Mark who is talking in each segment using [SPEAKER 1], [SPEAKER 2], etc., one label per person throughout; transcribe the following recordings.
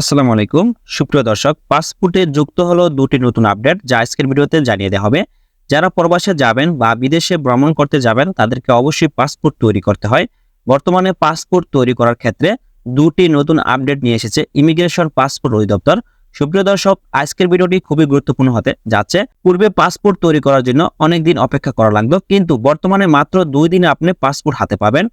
[SPEAKER 1] আসসালামু আলাইকুম। সুপ্রিয় দর্শক, পাসপোর্টে যুক্ত হলো দুটি নতুন আপডেট যা আজকের ভিডিওতে জানিয়ে দেওয়া হবে। যারা প্রবাসে যাবেন বা বিদেশে ভ্রমণ করতে যাবেন, তাদেরকে অবশ্যই পাসপোর্ট তৈরি করতে হয়। বর্তমানে পাসপোর্ট তৈরি করার ক্ষেত্রে দুটি নতুন আপডেট নিয়ে এসেছে ইমিগ্রেশন পাসপোর্ট অধিদপ্তর। সুপ্রিয় দর্শক, আজকের ভিডিওটি খুবই গুরুত্বপূর্ণ হতে যাচ্ছে। পূর্বে পাসপোর্ট তৈরি করার জন্য অনেক দিন অপেক্ষা করা লাগবে কিন্তু বর্তমানে মাত্র দুই দিনে আপনি পাসপোর্ট হাতে পাবেন।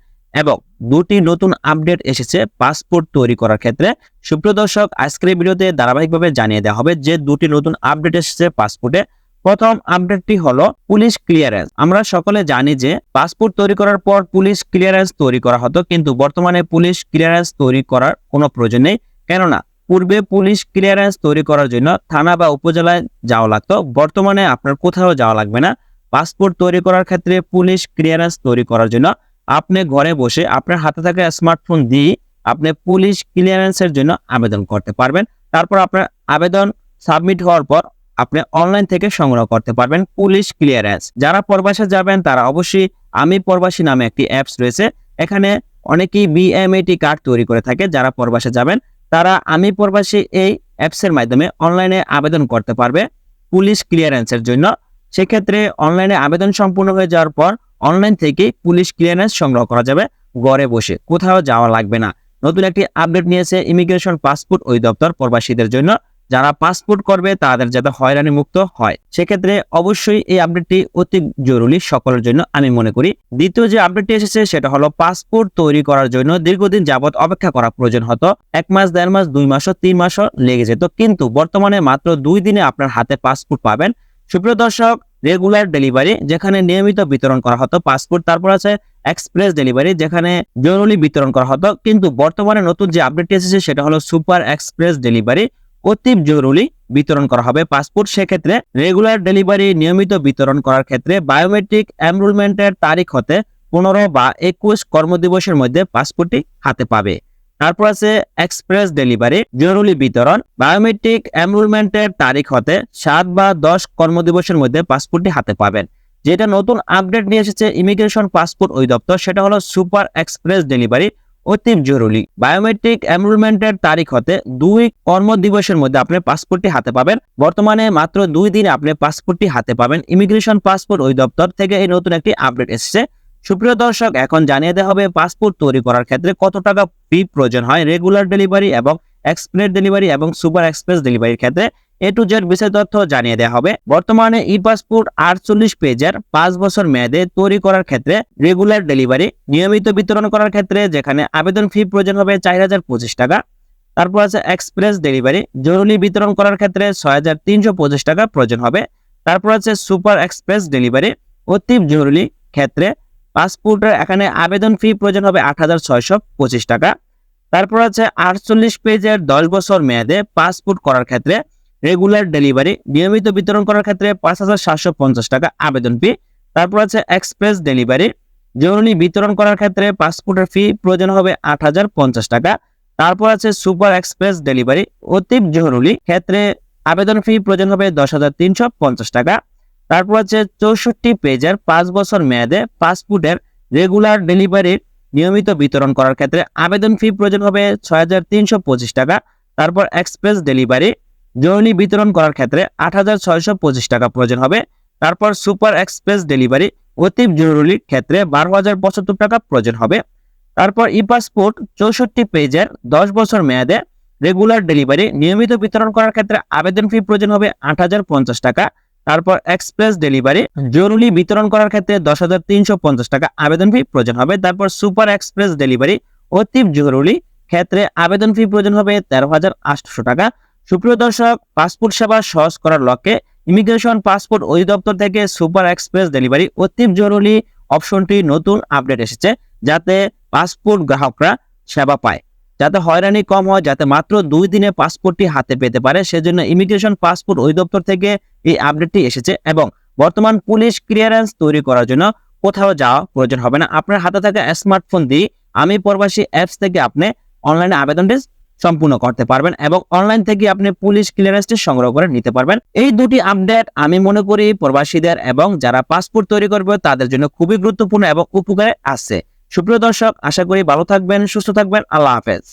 [SPEAKER 1] এবং দুটি নতুন আপডেট এসেছে পাসপোর্ট তৈরি করার ক্ষেত্রে। সুপ্রিয় দর্শক, আজকের ভিডিওতে ধারাবাহিকভাবে জানিয়ে দেওয়া হবে যে দুটি নতুন আপডেট এসেছে পাসপোর্টে। প্রথম আপডেটটি হলো পুলিশ ক্লিয়ারেন্স আমরা সকলে জানি যে পাসপোর্ট তৈরি করার পর পুলিশ ক্লিয়ারেন্স তৈরি করা হতো, কিন্তু বর্তমানে পুলিশ ক্লিয়ারেন্স তৈরি করার কোনো প্রয়োজন নেই। কেননা, পূর্বে পুলিশ ক্লিয়ারেন্স তৈরি করার জন্য থানা বা উপজেলায় যাওয়া লাগতো। বর্তমানে আপনার কোথাও যাওয়া লাগবে না। পাসপোর্ট তৈরি করার ক্ষেত্রে পুলিশ ক্লিয়ারেন্স তৈরি করার জন্য আপনি ঘরে বসে আপনার হাতে থাকা স্মার্টফোন দিয়ে আপনি পুলিশ ক্লিয়ারেন্সের জন্য আবেদন করতে পারবেন। তারপর আপনার আবেদন সাবমিট হওয়ার পর আপনি অনলাইন থেকে সংগ্রহ করতে পারবেন পুলিশ ক্লিয়ারেন্স যারা প্রবাসে যাবেন, তারা অবশ্যই আমি প্রবাসী নামে একটি অ্যাপস রয়েছে। এখানে অনেকেই বিএমএটি কার্ড তৈরি করে থাকে যারা প্রবাসে যাবেন। তারা আমি প্রবাসী এই অ্যাপসের মাধ্যমে অনলাইনে আবেদন করতে পারবে পুলিশ ক্লিয়ারেন্সের জন্য। সেক্ষেত্রে অনলাইনে আবেদন সম্পূর্ণ হয়ে যাওয়ার পর অনলাইন থেকে পুলিশ ক্লিয়ারেন্স সংগ্রহ করা যাবে ঘরে বসে। কোথাও যাওয়া লাগবে না। নতুন একটি আপডেট নিয়েছে ইমিগ্রেশন পাসপোর্ট অধিদপ্তর প্রবাসীদের জন্য। যারা পাসপোর্ট করবে, তাদের যাতে হয়রানি মুক্ত হয়। সেক্ষেত্রে অবশ্যই এই আপডেটটি অতি জরুরি সকলের জন্য আমি মনে করি। দ্বিতীয় যে আপডেটটি এসেছে, সেটা হলো পাসপোর্ট তৈরি করার জন্য দীর্ঘদিন যাবত অপেক্ষা করা প্রয়োজন হতো। এক মাস, দেড় মাস, দুই মাসও, তিন মাসও লেগে যেত। কিন্তু বর্তমানে মাত্র দুই দিনে আপনার হাতে পাসপোর্ট পাবেন। সুপ্রিয় দর্শক রেগুলার ডেলিভারি যেখানে নিয়মিত বিতরণ করা হতো পাসপোর্ট তারপর আছে এক্সপ্রেস ডেলিভারি যেখানে জরুরি বিতরণ করা হতো। কিন্তু বর্তমানে নতুন যে আপডেট এসেছে, সেটা হলো সুপার এক্সপ্রেস ডেলিভারি অতি জরুরি বিতরণ করা হবে পাসপোর্ট সেক্ষেত্রে রেগুলার ডেলিভারি নিয়মিত বিতরণ করার ক্ষেত্রে বায়োমেট্রিক এনরোলমেন্টের তারিখ হতে পনেরো বা একুশ কর্মদিবসের মধ্যে পাসপোর্টটি হাতে পাবে। তারপর আছে এক্সপ্রেস ডেলিভারি জরুরি বিতরণ বায়োমেট্রিক এনরোলমেন্টের তারিখ হতে সাত বা দশ কর্মদিবসের মধ্যে পাসপোর্টটি হাতে পাবেন। যেটা নতুন আপডেট নিয়ে এসেছে ইমিগ্রেশন পাসপোর্ট অধিদপ্তর, সেটা হলো সুপার এক্সপ্রেস ডেলিভারি অতি জরুরি। বায়োমেট্রিক এনরোলমেন্টের তারিখ হতে দুই কর্মদিবসের মধ্যে আপনি পাসপোর্টটি হাতে পাবেন। বর্তমানে মাত্র দুই দিনে আপনি পাসপোর্টটি হাতে পাবেন। ইমিগ্রেশন পাসপোর্ট অধিদপ্তর থেকে এই নতুন একটি আপডেট এসেছে। সুপ্রিয় দর্শক, এখন জানিয়ে দেওয়া হবে পাসপোর্ট তৈরি করার ক্ষেত্রে কত টাকা ফি প্রয়োজন হয়। রেগুলার ডেলিভারি এবং এক্সপ্রেস ডেলিভারি এবং সুপার এক্সপ্রেস ডেলিভারির ক্ষেত্রে এ টু জেড বিষয় তথ্য জানিয়ে দেওয়া হবে। বর্তমানে ই পাসপোর্ট আটচল্লিশ পেজের পাঁচ বছর মেয়াদে তৈরি করার ক্ষেত্রে রেগুলার ডেলিভারি নিয়মিত বিতরণ করার ক্ষেত্রে যেখানে আবেদন ফি প্রয়োজন হবে চার হাজার পঁচিশ টাকা। তারপর আছে এক্সপ্রেস ডেলিভারি জরুরি বিতরণ করার ক্ষেত্রে ছয় হাজার তিনশো পঁচিশ টাকা প্রয়োজন হবে। তারপর আছে সুপার এক্সপ্রেস ডেলিভারি অতি জরুরি ক্ষেত্রে পাসপোর্টের এখানে আবেদন ফি প্রয়োজন হবে আট হাজার ছয়শো পঁচিশ টাকা। তারপর আছে আটচল্লিশ পেজের দশ বছর মেয়াদে পাসপোর্ট করার ক্ষেত্রে রেগুলার ডেলিভারি, নিয়মিত বিতরণ করার ক্ষেত্রে পাঁচ হাজার সাতশো পঞ্চাশ টাকা আবেদন ফি। তারপর আছে এক্সপ্রেস ডেলিভারি, জরুরি বিতরণ করার ক্ষেত্রে পাসপোর্টের ফি প্রয়োজন হবে আট হাজার পঞ্চাশ টাকা। তারপর আছে সুপার এক্সপ্রেস ডেলিভারি, অতি জরুরি ক্ষেত্রে আবেদন ফি প্রয়োজন হবে দশ হাজার তিনশো পঞ্চাশ টাকা। তারপর আছে চৌষট্টি পেজের পাঁচ বছর মেয়াদে পাসপোর্টের রেগুলার ডেলিভারির নিয়মিত বিতরণ করার ক্ষেত্রে আবেদন ফি প্রয়োজন হবে ছয় হাজার তিনশো পঁচিশ টাকা। তারপর এক্সপ্রেস ডেলিভারি জরুরি বিতরণ করার ক্ষেত্রে আট হাজার ছয়শো পঁচিশ টাকা প্রয়োজন হবে। তারপর সুপার এক্সপ্রেস ডেলিভারি অতি জরুরি ক্ষেত্রে বারো হাজার পঁচাত্তর টাকা প্রয়োজন হবে। তারপর ই পাসপোর্ট চৌষট্টি পেজের দশ বছর মেয়াদে রেগুলার ডেলিভারি নিয়মিত বিতরণ করার ক্ষেত্রে আবেদন ফি প্রয়োজন হবে আট হাজার পঞ্চাশ টাকা। তারপর এক্সপ্রেস ডেলিভারি জরুরি বিতরণ করার ক্ষেত্রে দশ হাজার তিনশো পঞ্চাশ টাকা আবেদন ফি প্রয়োজন হবে। তারপর সুপার এক্সপ্রেস ডেলিভারি অতি জরুরি ক্ষেত্রে আবেদন ফি প্রয়োজন হবে তেরো হাজার আটশো টাকা। সুপ্রিয় দর্শক পাসপোর্ট সেবা সহজ করার লক্ষ্যে ইমিগ্রেশন পাসপোর্ট অধিদপ্তর থেকে সুপার এক্সপ্রেস ডেলিভারি অতি জরুরি অপশনটি নতুন আপডেট এসেছে, যাতে পাসপোর্ট গ্রাহকরা সেবা পায়। যাতে হয়রানি কম হয়, যাতে মাত্র দুই দিনে পাসপোর্টটি হাতে পেতে পারে। সেজন্য ইমিগ্রেশন পাসপোর্ট অধিদপ্তর থেকে এই আপডেটটি এসেছে এবং বর্তমান পুলিশ ক্লিয়ারেন্স তৈরি করার জন্য কোথাও যাওয়া প্রয়োজন হবে না। আপনার হাতে থাকা স্মার্টফোন দিয়ে আমি প্রবাসী অ্যাপস থেকে আপনি অনলাইনে আবেদনটি সম্পূর্ণ করতে পারবেন এবং অনলাইন থেকে আপনি পুলিশ ক্লিয়ারেন্সটি সংগ্রহ করে নিতে পারবেন। এই দুটি আপডেট আমি মনে করি প্রবাসীদের এবং যারা পাসপোর্ট তৈরি করবে তাদের জন্য খুবই গুরুত্বপূর্ণ এবং উপকারে আসছে। সুপ্রিয় দর্শক আশা করি ভালো থাকবেন সুস্থ থাকবেন। আল্লাহ হাফেজ।